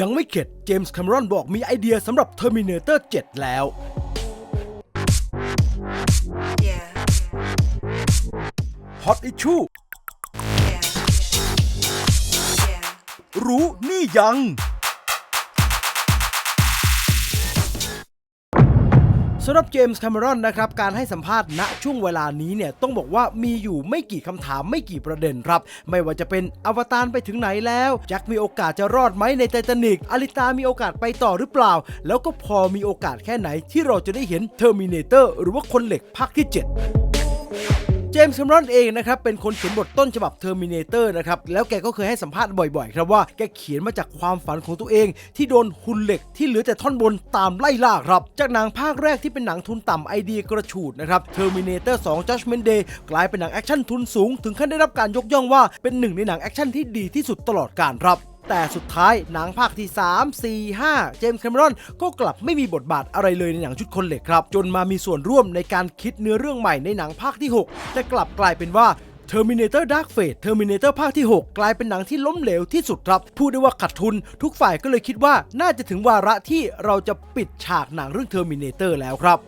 ยังไม่เข็ด เจมส์แคมรอนบอกมีไอเดียสำหรับ Terminator 7 แล้ว Yeah, Hot Issue yeah, yeah. รู้นี่ยัง สำหรับเจมส์แคมรอนนะครับการให้สัมภาษณ์ณช่วงเวลานี้เนี่ยต้องบอกว่ามีอยู่ไม่กี่คำถามไม่กี่ประเด็นครับ ไม่ว่าจะเป็นอวตารไปถึงไหนแล้วแจ็คมีโอกาสจะรอดไหมในไททานิกอลิตามีโอกาสไปต่อหรือเปล่า แล้วก็พอมีโอกาสแค่ไหนที่เราจะได้เห็นเทอร์มินเตอร์หรือว่าคนเหล็กภาคที่ 7 จมส์แคมรอนเองนะครับเป็นคนเขียนบทต้นฉบับ Terminator นะครับแล้วแกก็เคยให้สัมภาษณ์บ่อยๆ ครับว่าแกเขียนมาจากความฝันของตัวเอง ที่โดนหุ่นเหล็กที่เหลือแต่ท่อนบนตามไล่ล่าครับ จากหนังภาคแรกที่เป็นหนังทุนต่ำไอเดียกระฉูดนะครับ Terminator 2 Judgment Day กลายเป็นหนังแอคชั่นทุนสูง ถึงขั้นได้รับการยกย่องว่าเป็นหนึ่งในหนังแอคชั่นที่ดีที่สุดตลอดกาลครับ แต่สุดท้ายหนังภาคที่ 3 4 5 เจมส์แคมรอนก็กลับไม่มีบทบาทอะไรเลยในหนังชุดคนเหล็กครับ จนมามีส่วนร่วมในการคิดเนื้อเรื่องใหม่ในหนังภาคที่ 6 แต่กลับกลายเป็นว่า Terminator Dark Fate Terminator ภาคที่ 6 กลายเป็นหนังที่ล้มเหลวที่สุดครับ พูดได้ว่าขาดทุน ทุกฝ่ายก็เลยคิดว่าน่าจะถึงวาระที่เราจะปิดฉากหนังเรื่อง Terminator แล้วครับ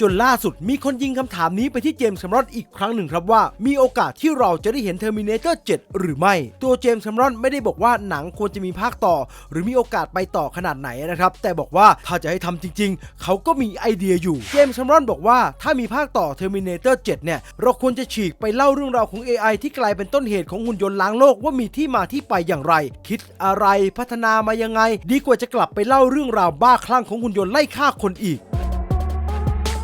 จนล่าสุดมีคนยิงคำถามนี้ไปที่เจมส์แคมรอนอีกครั้งหนึ่งครับว่า มีโอกาสที่เราจะได้เห็น Terminator 7 หรือไม่ ตัวเจมส์แคมรอนไม่ได้บอกว่าหนังควรจะมีภาคต่อ หรือมีโอกาสไปต่อขนาดไหนนะครับ แต่บอกว่าถ้าจะให้ทำจริง ๆ เขาก็มีไอเดียอยู่ เจมส์แคมรอนบอกว่าถ้ามีภาคต่อ Terminator 7 เนี่ย เราควรจะฉีกไปเล่าเรื่องราวของ AI ที่กลายเป็นต้นเหตุของหุ่นยนต์ล้างโลกว่ามีที่มาที่ไปอย่างไร คิดอะไรพัฒนามายังไง ดีกว่าจะกลับไปเล่าเรื่องราวบ้าคลั่งของหุ่นยนต์ไล่ฆ่าคนอีก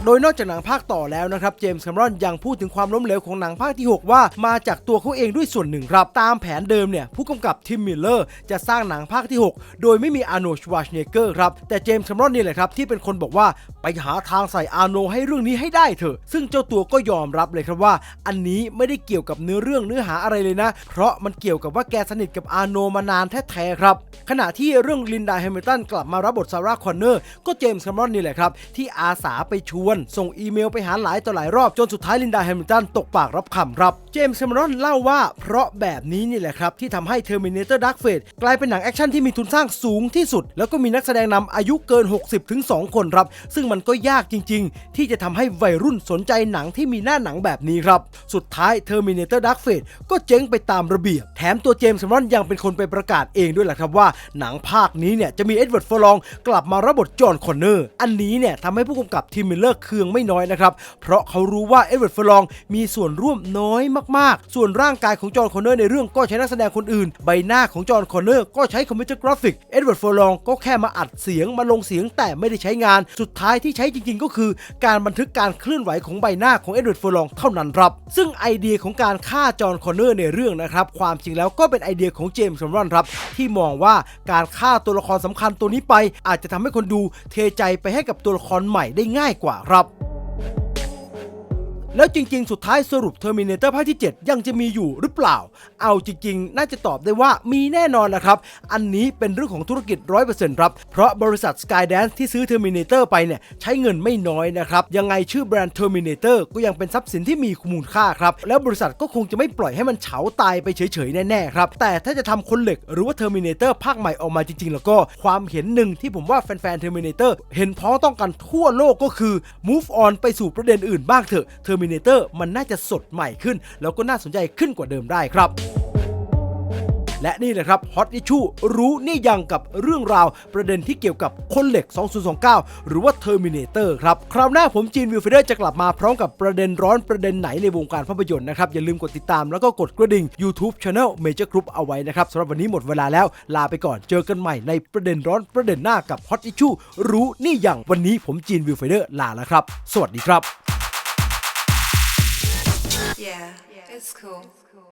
โดยนอกจากหนังภาคต่อแล้วนะครับเจมส์แคมรอนยังพูดถึงความล้มเหลวของหนังภาคที่ 6 ว่ามาจากตัวเขาเองด้วยส่วนหนึ่งครับ ตามแผนเดิมเนี่ยผู้กำกับทิมมิลเลอร์จะสร้างหนังภาคที่ 6 โดยไม่มีอาร์โนชวาชเนเกอร์ครับแต่เจมส์แคมรอนนี่แหละครับที่เป็นคนบอกว่าไปหาทางใส่อาร์โนให้เรื่องนี้ให้ได้เถอะ ซึ่งเจ้าตัวก็ยอมรับเลยครับว่า อันนี้ไม่ได้เกี่ยวกับเนื้อเรื่องเนื้อหาอะไรเลยนะ เพราะมันเกี่ยวกับว่าแกสนิทกับอาร์โนมานานแท้ๆครับ ขณะที่เรื่องลินดาแฮมิลตันกลับมารับบทซาร่าคอนเนอร์ก็เจมส์แคมรอนนี่แหละครับที่อาสาไปชวนส่งอีเมลไปหาหลายต่อหลายรอบจนสุดท้ายลินดาแฮมิลตันตกปากรับคำรับ เจมส์แคมรอนเล่าว่าเพราะแบบนี้นี่แหละครับ ที่ทำให้ Terminator Dark Fate กลายเป็นหนังแอคชั่นที่มีทุนสร้างสูงที่สุด แล้วก็มีนักแสดงนำอายุเกิน 60ถึง2คนครับ ซึ่งมันก็ยากจริง ๆ ที่จะทำให้วัยรุ่นสนใจหนังที่มีหน้าหนังแบบนี้ครับ สุดท้าย Terminator Dark Fate ก็เจ๊งไปตามระเบียบ แถมตัวเจมส์แคมรอนยังเป็นคนไปประกาศเองด้วยแหละครับว่าหนังภาคนี้เนี่ยจะมีเอ็ดเวิร์ดฟอร์ลองกลับมารับบทจอห์นคอนเนอร์อันนี้เนี่ยทำให้ผู้กำกับทีมมิลเลอร์เคืองไม่น้อยนะครับ เพราะเขารู้ว่าเอ็ดเวิร์ดฟอร์ลองมีส่วนร่วมน้อยมากๆ ส่วนร่างกายของจอห์นคอนเนอร์ในเรื่องก็ใช้นักแสดงคนอื่น ใบหน้าของจอห์นคอนเนอร์ก็ใช้คอมพิวเตอร์กราฟิก เอ็ดเวิร์ดฟอร์ลองก็แค่มาอัดเสียงมาลงเสียงแต่ไม่ได้ใช้งาน สุดท้ายที่ใช้จริง ๆ ก็คือการบันทึกการเคลื่อนไหวของใบหน้าของเอ็ดเวิร์ดฟอร์ลองเท่านั้นครับ ซึ่งไอเดียของการฆ่าจอห์นคอนเนอร์ในเรื่องนะครับ ความจริงแล้วก็เป็นไอเดียของเจมส์แคมรอนครับ ที่มองว่าการฆ่าตัวละครสำคัญตัวนี้ไป อาจจะทำให้คนดูเทใจไปให้กับตัวละครใหม่ได้ง่ายกว่าครับ แล้วจริง ๆ สุดท้ายสรุป Terminator ภาคที่ 7 ยังจะมีอยู่หรือเปล่า เอาจริง ๆ น่าจะตอบได้ว่ามีแน่นอนแหละครับ อันนี้เป็นเรื่องของธุรกิจ 100%ครับ เพราะบริษัท Skydance ที่ซื้อ Terminator ไปเนี่ย ใช้เงินไม่น้อยนะครับ ยังไงชื่อแบรนด์ Terminator ก็ยังเป็นทรัพย์สินที่มีมูลค่าครับ แล้วบริษัทก็คงจะไม่ปล่อยให้มันเฉาตายไปเฉย ๆ แน่ ๆ ครับ แต่ถ้าจะทำคนเหล็กหรือว่า Terminator ภาคใหม่ออกมาจริง ๆ แล้วก็ความเห็นหนึ่งที่ผมว่าแฟน ๆ Terminator เห็นพ้องต้องกันทั่วโลกก็คือ move on ไปสู่ประเด็นอื่นบ้างเถอะ Terminator มันน่าจะสดใหม่ขึ้น แล้วก็น่าสนใจขึ้นกว่าเดิมได้ครับและนี่แหละครับฮอตอิชูรู้นี่ยังกับเรื่องราวประเด็นที่เกี่ยวกับคนเหล็ก 2029 หรือว่า Terminator ครับ คราวหน้าผมจีนวิวเฟเดอร์จะกลับมาพร้อมกับประเด็นร้อนประเด็นไหนในวงการภาพยนตร์นะครับ อย่าลืมกดติดตามแล้วก็กดกระดิ่ง YouTube Channel Major Group เอาไว้นะครับสำหรับวันนี้หมดเวลาแล้วลาไปก่อนเจอกันใหม่ในประเด็นร้อนประเด็นหน้ากับฮอตอิชูรู้นี่ยังวันนี้ผมจีนวิวเฟเดอร์ลาแล้วครับ สวัสดีครับ Yeah. It's cool. It's cool.